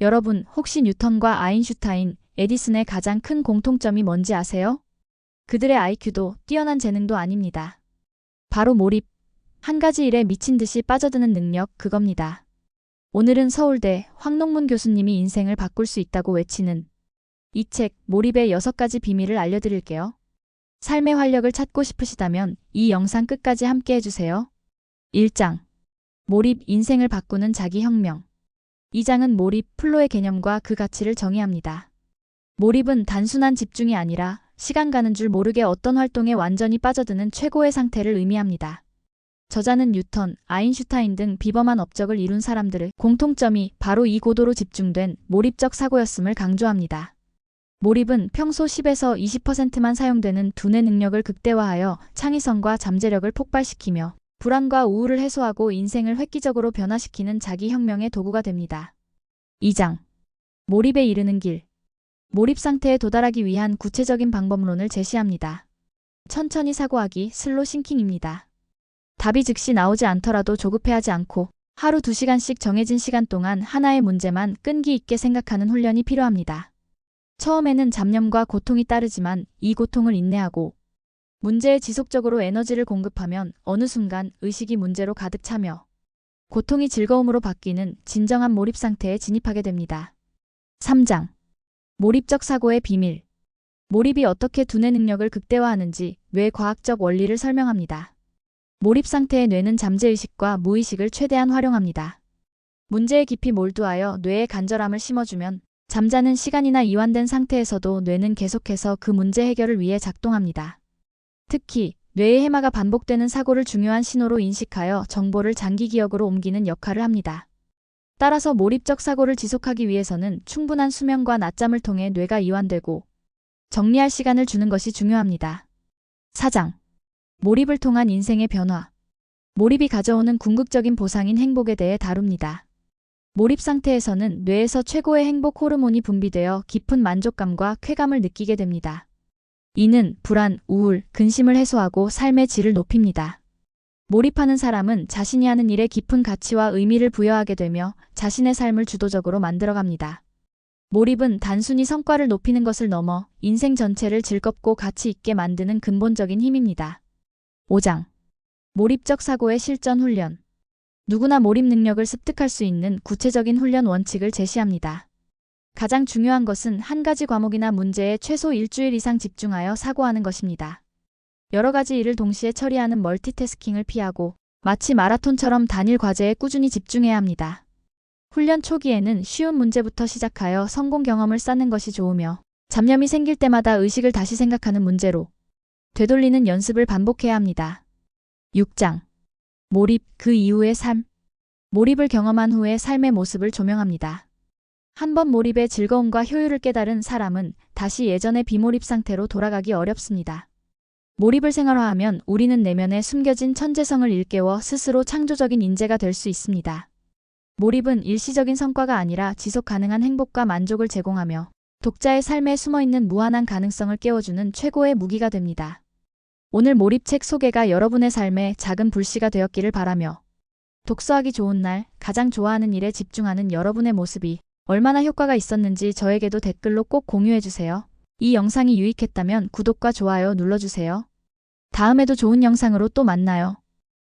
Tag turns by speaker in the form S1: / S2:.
S1: 여러분, 혹시 뉴턴과 아인슈타인, 에디슨의 가장 큰 공통점이 뭔지 아세요? 그들의 IQ도 뛰어난 재능도 아닙니다. 바로 몰입. 한 가지 일에 미친 듯이 빠져드는 능력, 그겁니다. 오늘은 서울대 황농문 교수님이 인생을 바꿀 수 있다고 외치는 이 책, 몰입의 여섯 가지 비밀을 알려드릴게요. 삶의 활력을 찾고 싶으시다면 이 영상 끝까지 함께 해주세요. 1장. 몰입, 인생을 바꾸는 자기혁명. 2장은 몰입, 플로의 개념과 그 가치를 정의합니다. 몰입은 단순한 집중이 아니라 시간 가는 줄 모르게 어떤 활동에 완전히 빠져드는 최고의 상태를 의미합니다. 저자는 뉴턴, 아인슈타인 등 비범한 업적을 이룬 사람들의 공통점이 바로 이 고도로 집중된 몰입적 사고였음을 강조합니다. 몰입은 평소 10에서 20%만 사용되는 두뇌 능력을 극대화하여 창의성과 잠재력을 폭발시키며 불안과 우울을 해소하고 인생을 획기적으로 변화시키는 자기 혁명의 도구가 됩니다. 2장. 몰입에 이르는 길. 몰입 상태에 도달하기 위한 구체적인 방법론을 제시합니다. 천천히 사고하기, 슬로 싱킹입니다. 답이 즉시 나오지 않더라도 조급해하지 않고 하루 2시간씩 정해진 시간 동안 하나의 문제만 끈기 있게 생각하는 훈련이 필요합니다. 처음에는 잡념과 고통이 따르지만 이 고통을 인내하고 문제에 지속적으로 에너지를 공급하면 어느 순간 의식이 문제로 가득 차며 고통이 즐거움으로 바뀌는 진정한 몰입 상태에 진입하게 됩니다. 3장. 몰입적 사고의 비밀. 몰입이 어떻게 두뇌 능력을 극대화하는지 뇌 과학적 원리를 설명합니다. 몰입 상태의 뇌는 잠재의식과 무의식을 최대한 활용합니다. 문제에 깊이 몰두하여 뇌에 간절함을 심어주면 잠자는 시간이나 이완된 상태에서도 뇌는 계속해서 그 문제 해결을 위해 작동합니다. 특히 뇌의 해마가 반복되는 사고를 중요한 신호로 인식하여 정보를 장기 기억으로 옮기는 역할을 합니다. 따라서 몰입적 사고를 지속하기 위해서는 충분한 수면과 낮잠을 통해 뇌가 이완되고 정리할 시간을 주는 것이 중요합니다. 4장. 몰입을 통한 인생의 변화. 몰입이 가져오는 궁극적인 보상인 행복에 대해 다룹니다. 몰입 상태에서는 뇌에서 최고의 행복 호르몬이 분비되어 깊은 만족감과 쾌감을 느끼게 됩니다. 이는 불안, 우울, 근심을 해소하고 삶의 질을 높입니다. 몰입하는 사람은 자신이 하는 일에 깊은 가치와 의미를 부여하게 되며 자신의 삶을 주도적으로 만들어갑니다. 몰입은 단순히 성과를 높이는 것을 넘어 인생 전체를 즐겁고 가치 있게 만드는 근본적인 힘입니다. 5장. 몰입적 사고의 실전 훈련. 누구나 몰입 능력을 습득할 수 있는 구체적인 훈련 원칙을 제시합니다. 가장 중요한 것은 한 가지 과목이나 문제에 최소 일주일 이상 집중하여 사고하는 것입니다. 여러 가지 일을 동시에 처리하는 멀티태스킹을 피하고 마치 마라톤처럼 단일 과제에 꾸준히 집중해야 합니다. 훈련 초기에는 쉬운 문제부터 시작하여 성공 경험을 쌓는 것이 좋으며 잡념이 생길 때마다 의식을 다시 생각하는 문제로 되돌리는 연습을 반복해야 합니다. 6장. 몰입, 그 이후의 삶. 몰입을 경험한 후의 삶의 모습을 조명합니다. 한번 몰입의 즐거움과 효율을 깨달은 사람은 다시 예전의 비몰입 상태로 돌아가기 어렵습니다. 몰입을 생활화하면 우리는 내면에 숨겨진 천재성을 일깨워 스스로 창조적인 인재가 될 수 있습니다. 몰입은 일시적인 성과가 아니라 지속 가능한 행복과 만족을 제공하며 독자의 삶에 숨어있는 무한한 가능성을 깨워주는 최고의 무기가 됩니다. 오늘 몰입책 소개가 여러분의 삶에 작은 불씨가 되었기를 바라며 독서하기 좋은 날 가장 좋아하는 일에 집중하는 여러분의 모습이 얼마나 효과가 있었는지 저에게도 댓글로 꼭 공유해주세요. 이 영상이 유익했다면 구독과 좋아요 눌러주세요. 다음에도 좋은 영상으로 또 만나요.